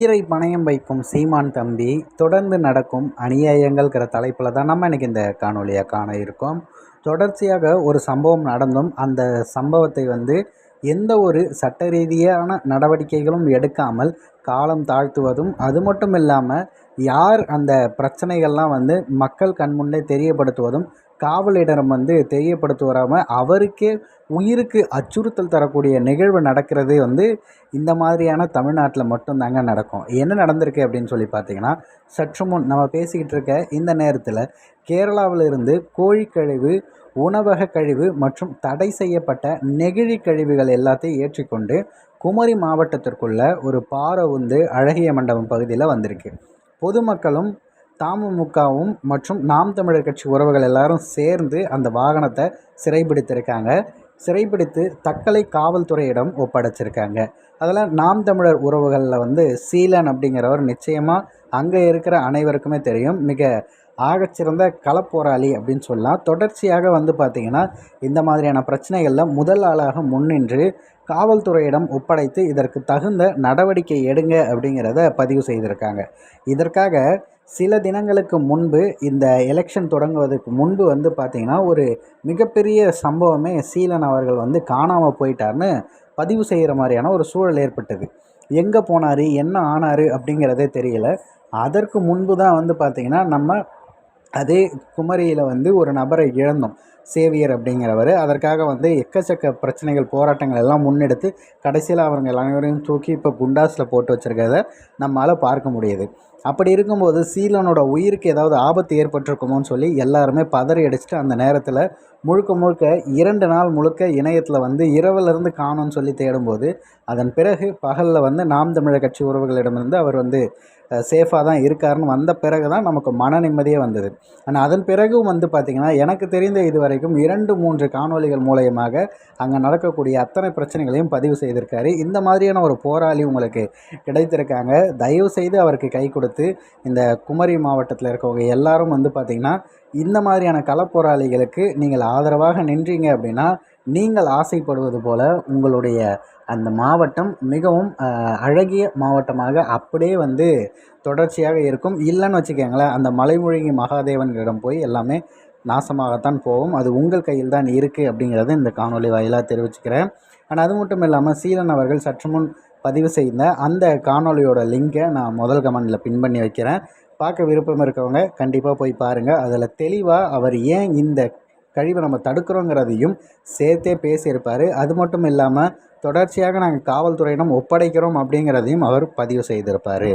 உயிரை பணயம் வைக்கும் சீமான் தம்பி தொடர்ந்து நடக்கும் அநியாயங்கள்ங்கிற தலைப்பில் தான் நம்ம இன்றைக்கி இந்த காணொலியை காண இருக்கோம். தொடர்ச்சியாக ஒரு சம்பவம் நடந்தும் அந்த சம்பவத்தை வந்து எந்த ஒரு சட்ட ரீதியான நடவடிக்கைகளும் எடுக்காமல் காலம் தாழ்த்துவதும் அது மட்டும் இல்லாமல் யார் அந்த பிரச்சனைகள்லாம் வந்து மக்கள் கண்முன்னே தெரியப்படுத்துவதும் காவலிடம் வந்து தெரியப்படுத்துவராமல் அவருக்கே உயிருக்கு அச்சுறுத்தல் தரக்கூடிய நிகழ்வு நடக்கிறது வந்து இந்த மாதிரியான தமிழ்நாட்டில் மட்டும்தாங்க நடக்கும். என்ன நடந்திருக்கு அப்படின்னு சொல்லி பார்த்தீங்கன்னா சற்று முன் நம்ம பேசிக்கிட்டு இருக்க இந்த நேரத்தில் கேரளாவிலிருந்து கோழிக்கழிவு உணவக கழிவு மற்றும் தடை செய்யப்பட்ட நெகிழி கழிவுகள் எல்லாத்தையும் ஏற்றிக்கொண்டு குமரி மாவட்டத்திற்குள்ள ஒரு பாறை வந்து அழகிய மண்டபம் பகுதியில் வந்திருக்கு. பொதுமக்களும் தமுமுகவும் மற்றும் நாம் தமிழர் கட்சி உறவுகள் எல்லாரும் சேர்ந்து அந்த வாகனத்தை சிறைபிடித்திருக்காங்க. சிறைபிடித்து தக்கலை காவல்துறையிடம் ஒப்படைச்சிருக்காங்க. அதில் நாம் தமிழர் உறவுகளில் வந்து சீலன் அப்படிங்கிறவர் நிச்சயமாக அங்கே இருக்கிற அனைவருக்குமே தெரியும். மிக ஆகச்சிறந்த களப்போராளி அப்படின்னு சொல்லலாம். தொடர்ச்சியாக வந்து பார்த்திங்கன்னா இந்த மாதிரியான பிரச்சனைகளில் முதல் ஆளாக முன்னின்று காவல்துறையிடம் ஒப்படைத்து இதற்கு தகுந்த நடவடிக்கை எடுங்க அப்படிங்கிறத பதிவு செய்திருக்காங்க. இதற்காக சில தினங்களுக்கு முன்பு இந்த எலெக்ஷன் தொடங்குவதற்கு முன்பு வந்து பார்த்திங்கன்னா ஒரு மிகப்பெரிய சம்பவமே சீலன் அவர்கள் வந்து காணாமல் போயிட்டார்னு பதிவு செய்கிற மாதிரியான ஒரு சூழல் ஏற்பட்டது. எங்கே போனார்? என்ன ஆனார்? அப்படிங்கிறதே தெரியல. அதற்கு முன்பு தான் வந்து பார்த்திங்கன்னா நம்ம அதே குமரியில் வந்து ஒரு நபரை இழந்தோம். சேவியர் அப்படிங்கிறவர். அதற்காக வந்து எக்கச்சக்க பிரச்சனைகள் போராட்டங்கள் எல்லாம் முன்னெடுத்து கடைசியில் அவங்க எல்லாரையும் தூக்கி இப்போ குண்டாஸில் போட்டு வச்சுருக்கிறத நம்மளால் பார்க்க முடியுது. அப்படி இருக்கும்போது சீலனோட உயிருக்கு ஏதாவது ஆபத்து ஏற்பட்டிருக்குமோன்னு சொல்லி எல்லாருமே பதறி அடிச்சுட்டு அந்த நேரத்தில் முழுக்க முழுக்க இரண்டு நாள் முழுக்க இணையத்தில் வந்து இரவிலிருந்து காணும்னு சொல்லி தேடும்போது அதன் பிறகு பகலில் வந்து நாம் தமிழர் கட்சி உறவுகளிடமிருந்து அவர் வந்து சேஃபாக தான் இருக்காருன்னு வந்த பிறகு தான் நமக்கு மன நிம்மதியே வந்தது. ஆனால் அதன் பிறகும் வந்து பார்த்திங்கன்னா எனக்கு தெரிந்த இதுவரை வரைக்கும் இரண்டு மூன்று காணொலிகள் மூலயமாக அங்கே நடக்கக்கூடிய அத்தனை பிரச்சனைகளையும் பதிவு செய்திருக்காரு. இந்த மாதிரியான ஒரு போராளி உங்களுக்கு கிடைத்திருக்காங்க. தயவு செய்து அவருக்கு கை கொடுத்து இந்த குமரி மாவட்டத்தில் இருக்கவங்க எல்லாரும் வந்து பார்த்திங்கன்னா இந்த மாதிரியான களப்போராளிகளுக்கு நீங்கள் ஆதரவாக நின்றீங்க அப்படின்னா நீங்கள் ஆசைப்படுவது போல் உங்களுடைய அந்த மாவட்டம் மிகவும் அழகிய மாவட்டமாக அப்படியே வந்து தொடர்ச்சியாக இருக்கும். இல்லைன்னு வச்சுக்கோங்களேன் அந்த மலைமொழிகி மகாதேவன்களிடம் போய் எல்லாமே நாசமாகத்தான் போகும். அது உங்கள் கையில் தான் இருக்குது அப்படிங்கிறத இந்த காணொலி வாயிலாக தெரிவிச்சுக்கிறேன். ஆனால் அது மட்டும் இல்லாமல் சீலன் அவர்கள் சற்று முன் பதிவு செய்த அந்த காணொலியோட லிங்கை நான் முதல் கமெண்டில் பின் பண்ணி வைக்கிறேன். பார்க்க விருப்பம் இருக்கவங்க கண்டிப்பாக போய் பாருங்கள் அதில் தெளிவாக அவர் ஏன் இந்த கழிவை நம்ம தடுக்கிறோங்கிறதையும் சேர்த்தே பேசியிருப்பார். அது மட்டும் இல்லாமல் தொடர்ச்சியாக நாங்கள் காவல்துறையிடம் ஒப்படைக்கிறோம் அப்படிங்கிறதையும் அவர் பதிவு செய்திருப்பார்.